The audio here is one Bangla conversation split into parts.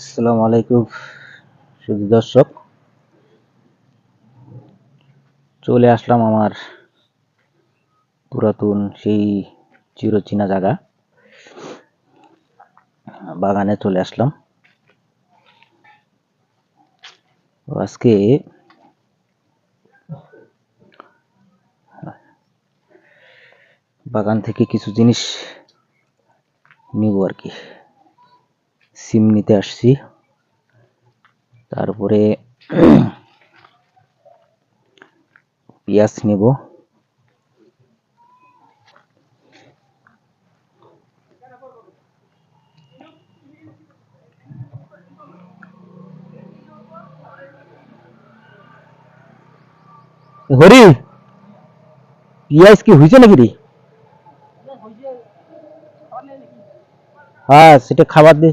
আসসালামু আলাইকুম শুধু দর্শক। চলে আসলাম আমার পুরাতন সেই চিরচেনা জায়গা। বাগানে চলে আসলাম। আজকে বাগান থেকে কিছু জিনিস নিব আর কি। সিম নিতে আসছি। তারপরে পেঁয়াজ নেব। হরি, পেঁয়াজ কি হয়েছে নাকি রে? হ্যাঁ সেটা খাবার দিয়ে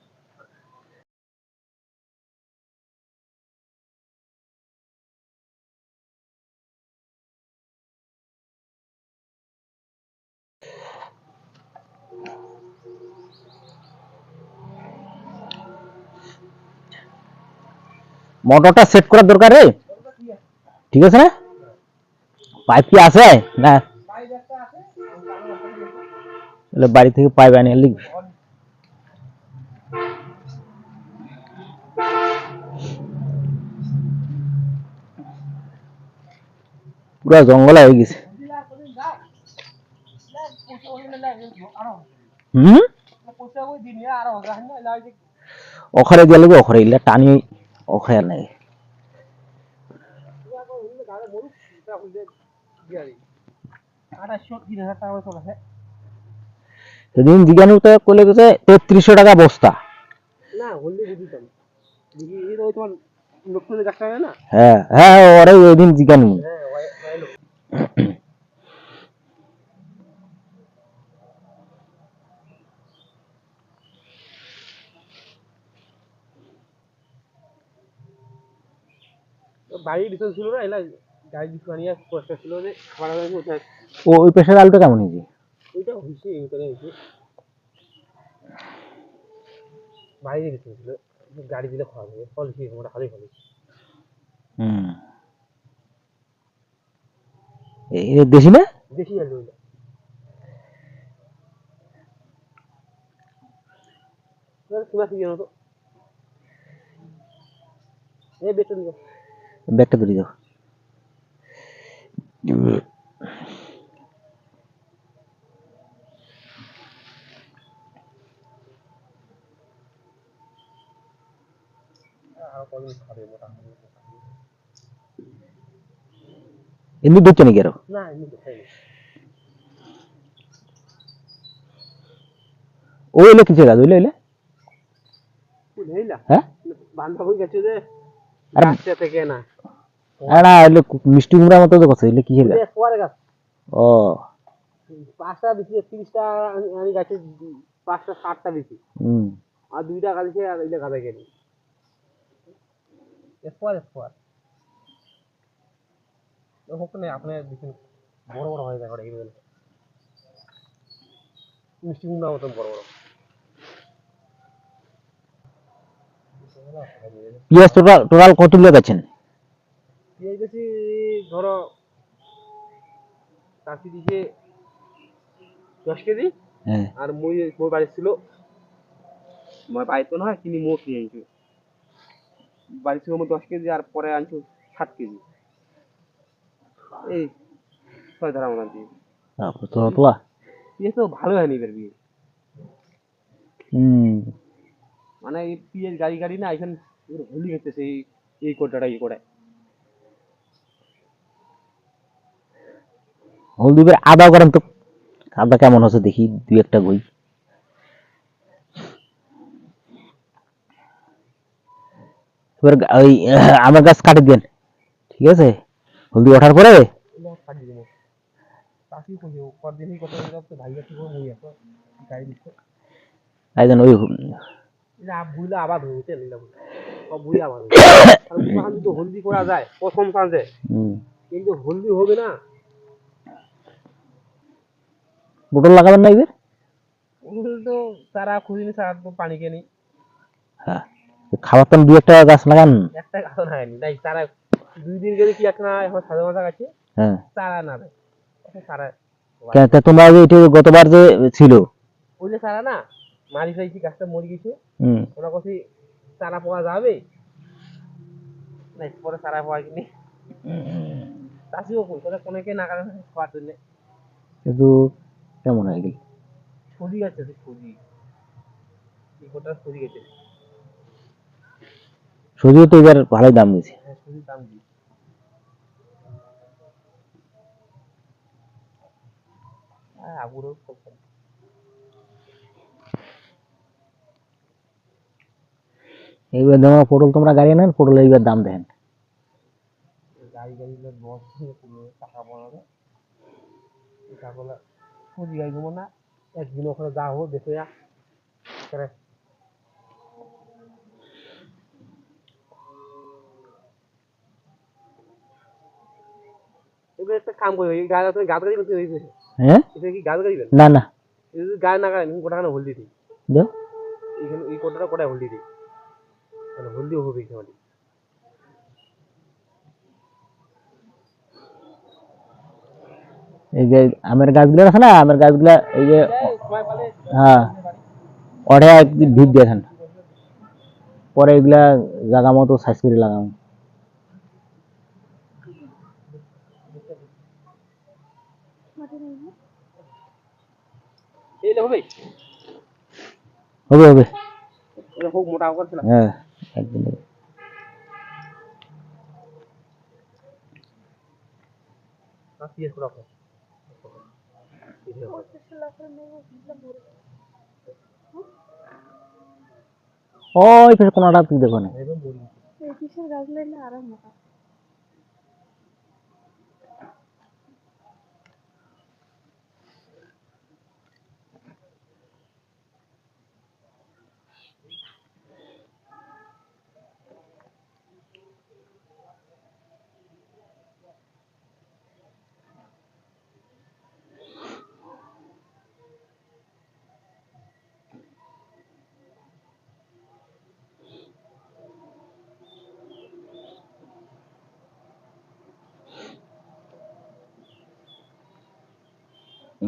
মোটরটা সেট করার দরকার রে। ঠিক আছে না? পাইপ কি আছে? না। বাড়ি থেকে পাইপ আনিয়ে লিখবি। পুরা জঙ্গল হয়ে গেছে। হুম? ওখানে লাগবে ওখানে টানি ওখানে সেদিন জিজ্ঞানু তো কলে গেছে তেত্রিশশো টাকা বস্তা। হলদি বুঝিতাম হয় না? হ্যাঁ হ্যাঁ ওরে ওই দিন জিজ্ঞানু হ্যাঁ ওই ওই লোক। তো বাড়ির ভিতরে ছিল না এলা গাড়ি আনিয়া পয়সা ছিল যে খাবার মধ্যে ও ওই পেশার আলুটা কেমন হয়েছে? ওইটা হয়েছে ভিতরে হয়েছে। বাইরে ছিল গাড়ি দিলে খাওয়া যাবে ফল খেয়ে মোটা ভালোই ভালো হুম। এ- এ দেশি না? বেশি আলু তোমার কি জানো তো? এই বেতন ব্যাগটা খাবে মোটা এমনি ধরছে নাকি আরও? না ও এলে কিসের গাছ ওইলে এলে হ্যাঁ? বান্ধবী গেছে যে গাছটা থেকে না। না এলে মিষ্টি কুমড়ার মতো তো কথা এলে গাছ পরে গাছ। ও। পাঁচটা বেশি তিরিশটা আমি- আমি গাছে পাঁচটা ষাটটা বেশি হুম। আর দুইটা গাছে আর এরপর হোক না আপনার দেখুন বড় বড় হয়ে যায় মিষ্টি কুমড়া মতন বড় বড়। পেঁয়াজ টোটাল টোটাল কত লোক আছেন ধরো চাষি দিকে দশ কেজি হ্যাঁ। আর মই মোর বাড়ি ছিল মই বাড়ি তো নয় কিনি মো কিনে আনছো। বাড়ি ছিল মোর দশ কেজি আর পরে আনছো সাত কেজি। এই ছয় ধারা মতো দিয়ে। তারপর তো তো ভালো হয়নি এবার বিয়ে। হুম। মানে এই পিঁয়াজ গাড়ি গাড়ি না এখানে হলি হচ্ছে সেই এই কোটাটা এই কোটায়। হলদিবের আদা করেন তো। আদা কেমন হচ্ছে দেখি দুই একটা বই এবার ওই আমের গাছ কাটে দেন ঠিক আছে? হলদি ওঠার পরে? ওই হলদি করা যায় প্রথম হুম। কিন্তু হলদি হবে না। পটল লাগাবেন না এবার ওগুলো তো তারা খুঁজিনি সারা তো পানি কেনি হ্যাঁ। খাবার তো দু একটা গাছ লাগান। একটা গাছও হয়নি নাই তারা দুই দিন গেলে কি একটা এখন সাদা মাথা গাছে হ্যাঁ। তারা না সারা কেন তোমরা যে এটা গতবার যে ছিল? ওই যে সারা না মারি ফেলেছি গাছটা মরে গেছে। হুম। ওরা কথা চারা পাওয়া যাবে? নাই পরে চারা পাওয়া কিনি চাষিও কই তোরা কোনেকে না কারণে খাওয়ার জন্য। কিন্তু কেমন হয়ে গেল গেছে তো গেছে সজিও তো এবার ভালোই দাম হ্যাঁ সজি দাম দিই আর আগুরও কম। এইবার তোমার পটল তোমরা গাড়ি নেন পটল এইবার দাম দেখেন গাড়ি গাড়ি টাকা বানাবে গাড়ি গুলো না একদিন ওখানে যা হোক দেখে একটা কাম করবে এই গাছ তুমি গাছ গাড়ি করতে হয়েছে হ্যাঁ? এটা কি গাছ গাড়িবেন না না। এই যদি গাছ না গাড়ি গোটা খানে হলদি দিই। দাও এইখানে এই কোটাটা কোটায় হলদি দিই। হলদি হবে এখানে এই যে আমের গাছগুলো আছে না, আমের গাছগুলা এই যে হ্যাঁ একদিন ভিড় দিয়েছেন পরে এগুলা জাগা মতো সাইজ করে লাগাম হবে হবে। হ্যাঁ হোক ওই ফের কোনাটা তুই দেখো না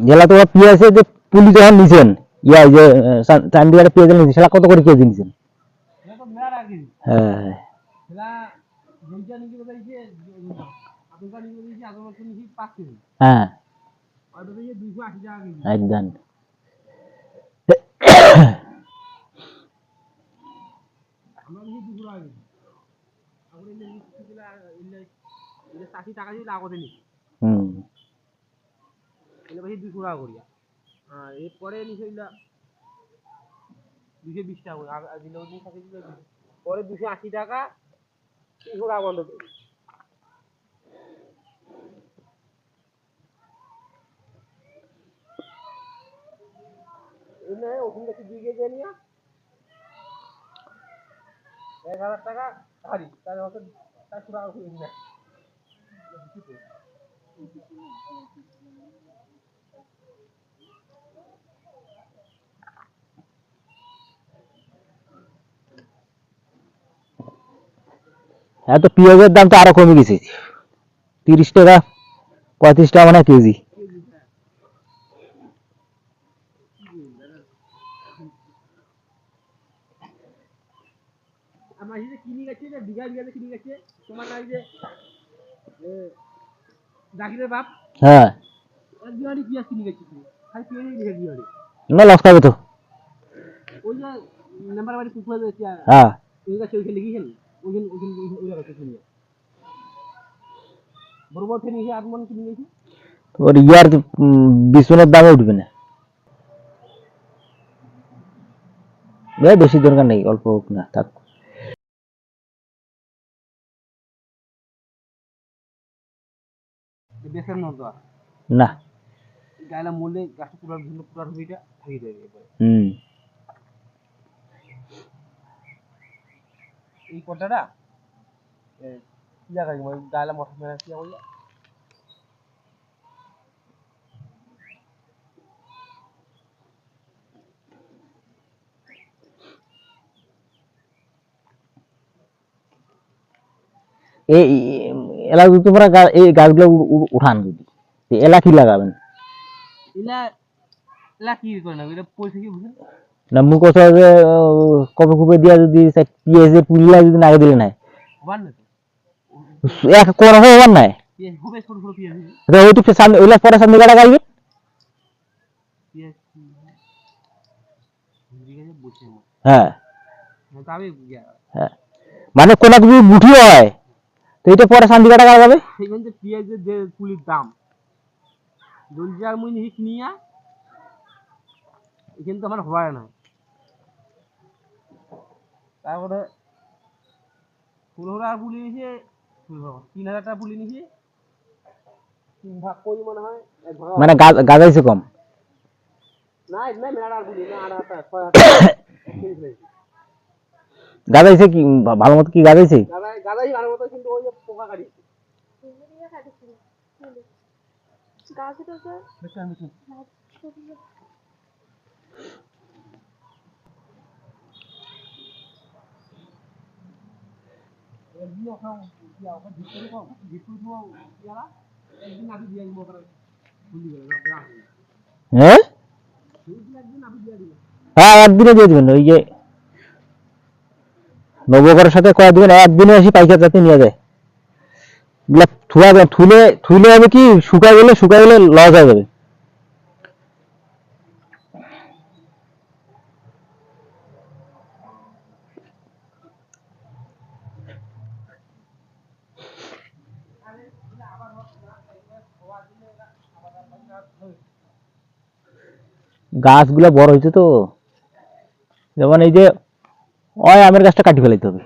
জেলা তোমার পেঁয়াজের যে পুলি যখন নিছেন ইয়া যে চান্ডিগড়ে পেঁয়াজ নিছেন সেটা কত করে কেজি নিছেন? হ্যাঁ। এলে দুশো টাকা করিয়া। আর এরপরে নিচে এলা দুশো বিশ টাকা করে আর দিলে ওদিন থাকে দিলে পরে দুশো আশি টাকা তিনশো টাকা বন্ধ করি। ওখান থেকে দুই কেজি নিয়ে এক হাজার টাকা হারি তার হচ্ছে চারশো টাকা করে নিয়ে হ্যাঁ তো পেঁয়াজের দাম তো আরও কমে গেছে। তিরিশ টাকা পঁয়ত্রিশ টাকা মানে কেজি। যে কিনে গেছে বিঘা বিঘাতে কিনে গেছে তোমার না যে এ, বাপ? হ্যাঁ। না লস খাবে তো। হ্যাঁ। ওইখানে ওইখানে ওই- জায়গাতে কিনে বড় বড় ট্রেন আট মন কিনে গেছি ওর ইয়ার বিছুনের দামে উঠবে না। বেশি দরকার নেই অল্প হোক না থাক। বেসের মতো না। গায়লা মরলে গাছটা পুরার জন্য পুরার হবিটা থাকি যাবে হুম। এই কটাটা এ, কি জায়গা গায়লা মশা মেরা কি বলল এই এলা যদি তোমরা এই গাছগুলো উঠান যদি। এলা কি লাগাবেন? এলা এলা কি করে না এটা পয়সা কি বুঝেন না মুখ কবে কবে দিয়া যদি পিএসের পুলিলা যদি নাগে দিলে নাই। এক কোন হবার নাই। পিঁয়াজ তো সামনে ওইলা পরে সামনে গাড়া আমার হ্যাঁ মানে কোন যদি গুঠি হয়। তো এটা পরে শান্তি কাটা গাড়াবে সেখান থেকে পেঁয়াজের যে কুলির দাম। দলজি আর মুই কিনিয়া এখানে তো আমার হয় না। তারপরে পনেরো টাকা পুলি নিয়েছে তিন হাজার টাকা পুলি নিয়েছে তিন ভাগ করি মনে হয়? মানে গাজাইছে কম? না না মেলা টাকা পুলি না আট হাজার টাকা ছয় হাজার টাকা গাজাইছে কি ভালো মতো কি গাজাইছে? গাদাই ভালো মতো কিন্তু ওই যে পোকা কাটিছিল গাছ টাছে একদিন আগে দিয়ে দিব খুলি গেল হ্যাঁ? হ্যাঁ একদিনে ওই যে নবগরের সাথে একদিনে এসে পাইকার যাতে নিয়ে যায়। থুয়া থুলে থুলে হবে কি, শুকায় গেলে শুকায় গেলে লস হয়ে যাবে। গাছগুলো বড় হয়েছে তো। যেমন এই যে, ওই আমের গাছটা কাটি ফেলাইতে হবে।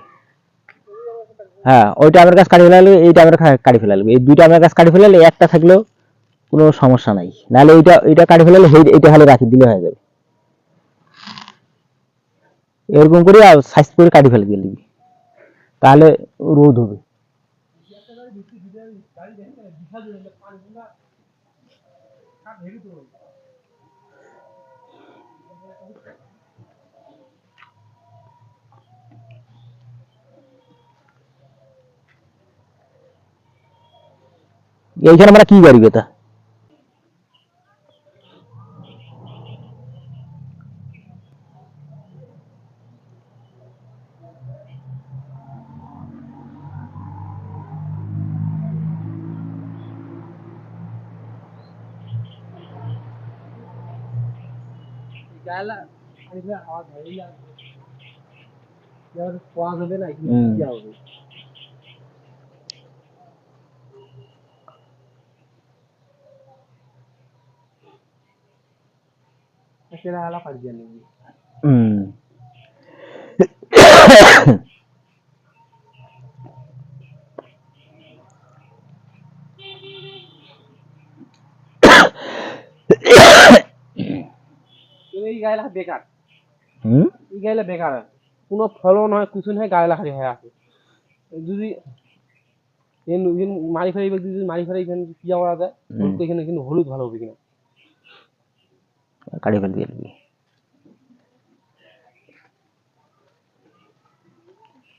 হ্যাঁ ওইটা আমের গাছ কাটি ফেলালে এইটা আমের কাটি ফেলালে। এই দুইটা আমের গাছ কাটি ফেলালে একটা থাকলেও কোনো সমস্যা নাই। নাহলে এইটা এইটা কাটি ফেলালে এইটা খালি রাখি দিলে হয়ে যাবে। এরকম করে আর সাইজ করে কাটি ফেলে দিয়ে দিবি। তাহলে রোদ হবে। এইখানে আমরা কি গাড়ি বেতা গায়লা আইলে আওয়াজ হয় না যার পাওয়া যাবে না কি হুম। হবে সেটা হালা পাড়ি দিয়ে নিবি হুম কিন্তু এই গায়লা বেকার হুম এই গায়লা বেকার কোনো ফলন হয় কিছু নয় গায়লা খালি হয়ে আছে যদি এন এন মারি ফেলে যদি মারি ফেলে এখানে পিয়া করা যায় হুম। তো এখানে কিন্তু হলুদ ভালো হবে কিনা কাটি ফেলে দিয়ে দিবি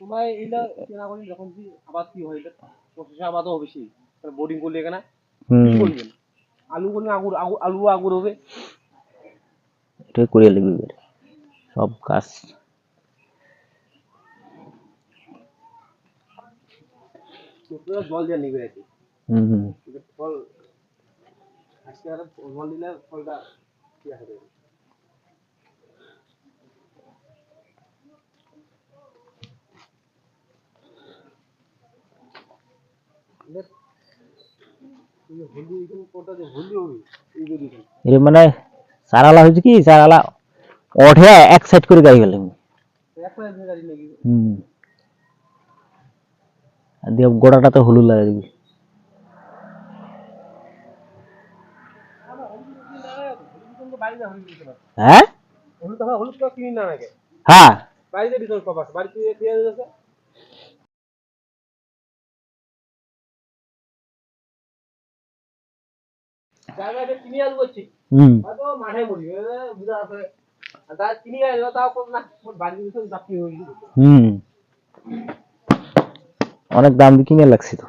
তোমার কেনা করি যখন কি আবাদ কি হয়? এটা প্রসেস আবাদও হবে বেশি বোর্ডিং করলে এখানে? কি করবেন আলু করলে আগুর আলু আগুর হবে? এটাই করিয়ে নিবি সব কাজ। জল দিয়ে নিবে আর কি হুম হুম। ফল আজকে জল দিলে ফলটা মানে সারালা হয়েছে কি? সারালা ওঠে এক সাইড করে গাড়ি গাড়ি হুম। দিয়ে গোড়াটাতে হলুদ লাগা দিবি বাড়িতে হলুদ দিতে পারে হ্যাঁ? হয়। বাড়িতে ভিতর আছে দিয়েছে জায়গাটা কিনে আনব হুম। আছে না বাড়ির হুম। অনেক দাম দিয়ে কিনে লাগছে তো।